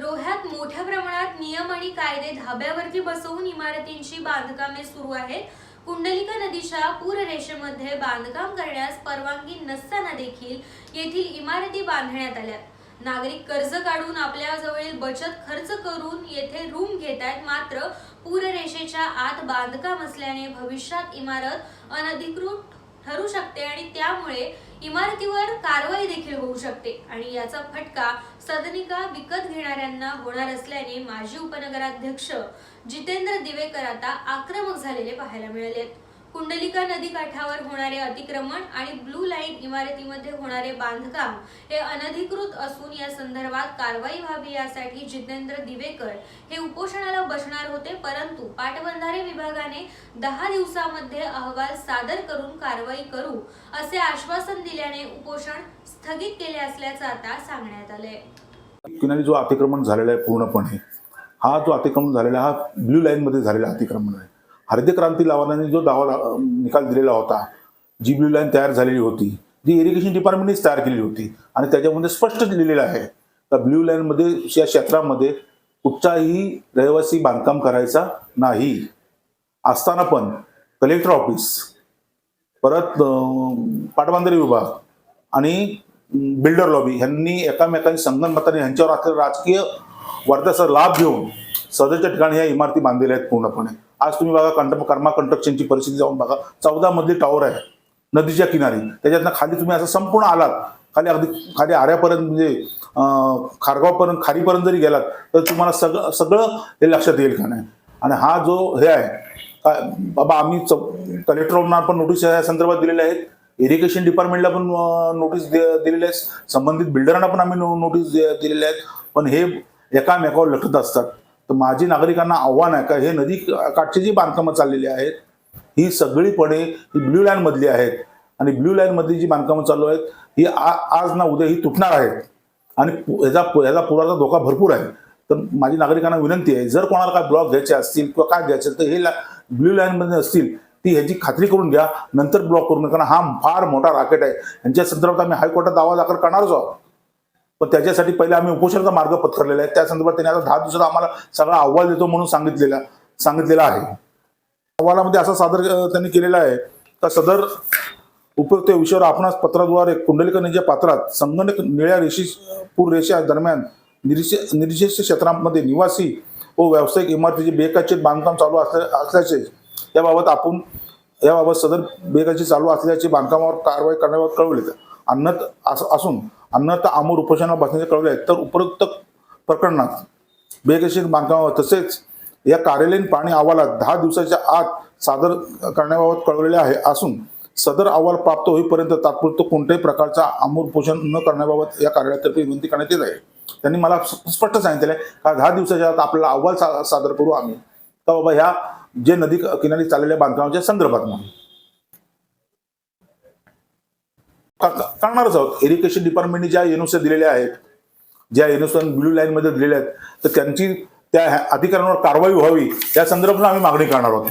रोह्यात मोठ्या प्रमाणात नियम आणि कायदे धाब्यावरती बसवून इमारतींची बांधकामे सुरू आहेत. कुंडलिका नदीच्या पूररेषेमध्ये बांधकाम करण्यास परवानगी नसताना देखील येथील इमारती बांधण्यात आल्या. नागरिक कर्ज काढून आपल्याजवळील बचत खर्च करून येथे रूम घेत आहेत. मात्र पूररेषेच्या आत बांधकाम असल्याने भविष्यात इमारत अनधिकृत ठरू शकते आणि त्यामुळे इमारतीवर कारवाई देखील होऊ शकते. आणि याचा फटका सदनिका विकत घेणाऱ्यांना होणार असल्याने माजी उपनगराध्यक्ष जितेंद्र दिवेकर आता आक्रमक झालेले पाहायला मिळालेत. कुंडलिका नदी काठावर होणारे अतिक्रमण आणि ब्लू लाईन इमारतीमध्ये होणारे बांधकाम हे अनधिकृत असून या संदर्भात कारवाई व्हावी यासाठी जितेंद्र दिवेकर हे उपोषणाला बसणार होते परंतु पाटबंधारे विभागाने दहा दिवसामध्ये अहवाल सादर करून कारवाई करू असे आश्वासन दिल्याने उपोषण स्थगित केले असल्याचं आता सांगण्यात आलंय. जो अतिक्रमण झालेला आहे पूर्णपणे हा जो अतिक्रमण झालेला हा ब्ल्यू लाईनमध्ये झालेला अतिक्रमण आहे. हरित क्रांती लावण्याने जो दावा निकाल दिलेला होता जी ब्ल्यू लाईन तयार झालेली होती जी इरिगेशन डिपार्टमेंटनेच तयार केलेली होती आणि त्याच्यामध्ये स्पष्ट लिहिलेलं आहे तर ब्ल्यू लाईनमध्ये या क्षेत्रामध्ये कुठचाही रहिवासी बांधकाम करायचा नाही. असताना पण कलेक्टर ऑफिस परत अं, पाटबंधारे विभाग आणि बिल्डर लॉबी ह्यांनी एकामेकांनी संगणमताने ह्यांच्यावर असलेला राजकीय वर्धाचा लाभ घेऊन सदरच्या ठिकाणी ह्या इमारती बांधलेल्या आहेत पूर्णपणे. आज तुम्ही बघा कंट कर्मा कंट्रक्शनची परिस्थिती जाऊन बघा. चौदा मधले टॉवर आहे. नदीच्या किनारी. त्याच्यातनं खाली तुम्ही असं संपूर्ण आलात. खाली अगदी खाली आऱ्यापर्यंत म्हणजे खारगावपर्यंत खारीपर्यंत जरी गेलात तर तुम्हाला सगळं सगळं हे लक्षात येईल का नाही? आणि हा जो हे आहे काय बाबा आम्ही चौ कलेक्टरांना पण नोटीस या संदर्भात दिलेल्या आहेत. इरिगेशन डिपार्टमेंटला पण नोटीस दिलेल्या आहेत. संबंधित बिल्डरांना पण आम्ही नो- नोटीस दिलेल्या आहेत. पण हे एकामेकावर लटत असतात. तर माझी नागरिकांना आव्हान आहे का? हे नदी काठची जी बांधकामं चाललेली आहेत ही सगळीपणे ही ब्ल्यू लाईनमधली आहेत. आणि ब्ल्यू लाईनमधली जी बांधकामं चालू आहेत ही आ- आज ना उद्या ही तुटणार आहेत. आणि पु- ह्याचा ह्याचा पुराचा धोका भरपूर आहे. तर माझी नागरिकांना विनंती आहे जर कोणाला काय ब्लॉक घ्यायचे असतील किंवा काय घ्यायचे तर हे ला ब्ल्यू लाईनमध्ये असतील ती ह्याची खात्री करून घ्या. नंतर ब्लॉक करून कारण हा फार मोठा राकेट आहे. यांच्या संदर्भात आम्ही हायकोर्टात दावा दाखल करणारच आहोत. पण त्याच्यासाठी पहिले आम्ही उपोषणाचा मार्ग पत्करलेला आहे. त्या संदर्भात त्यांनी आता दहा दिवसात आम्हाला सगळा अहवाल देतो म्हणून सांगितलेला सांगितलेला आहे. अहवालामध्ये असा सादर त्यांनी केलेला आहे. का सदर उपयुक्त विषयावर आपणास पत्राद्वारे कुंडलिका पात्रात संगणक निळ्या रेषी पूर रेषा दरम्यान निर्दिष्ट निर्शिष्ट क्षेत्रांमध्ये निवासी व व्यावसायिक इमारतीचे बेकाचित बांधकाम चालू असल्याचे याबाबत आपण याबाबत सदर बेकाची चालू असल्याचे बांधकामावर कारवाई करण्याबाबत कळवले. अन्नत अस- असून अन्नत आमूर उपोषणावर बसण्याचे कळवले आहेत. तर उपरोक्त प्रकरणात बेकायदेशीर बांधकामावर तसेच या कार्यालयीन पाणी अहवालात दहा दिवसाच्या आत सादर करण्याबाबत कळवलेले आहे. असून सदर अहवाल प्राप्त होईपर्यंत तात्पुरतं कोणत्याही प्रकारचा आमूर पोषण न करण्याबाबत या कार्यालयातर्फे विनंती करण्यात येत आहे. त्यांनी मला स्पष्ट सांगितलेलं आहे. का दहा दिवसाच्या आत आपला अहवाल सा- सादर करू आम्ही. तर बाबा ह्या जे नदी किनारी चाललेल्या बांधकामाच्या संदर्भात म्हणून का- का- करणारच आहोत. इरिगेशन डिपार्टमेंटने ज्या एनओसी दिलेल्या आहेत ज्या एनओसी ब्ल्यू लाईन मध्ये दिलेल्या आहेत तर त्यांची त्या अधिकाऱ्यांवर कारवाई व्हावी या संदर्भात आम्ही मागणी करणार आहोत.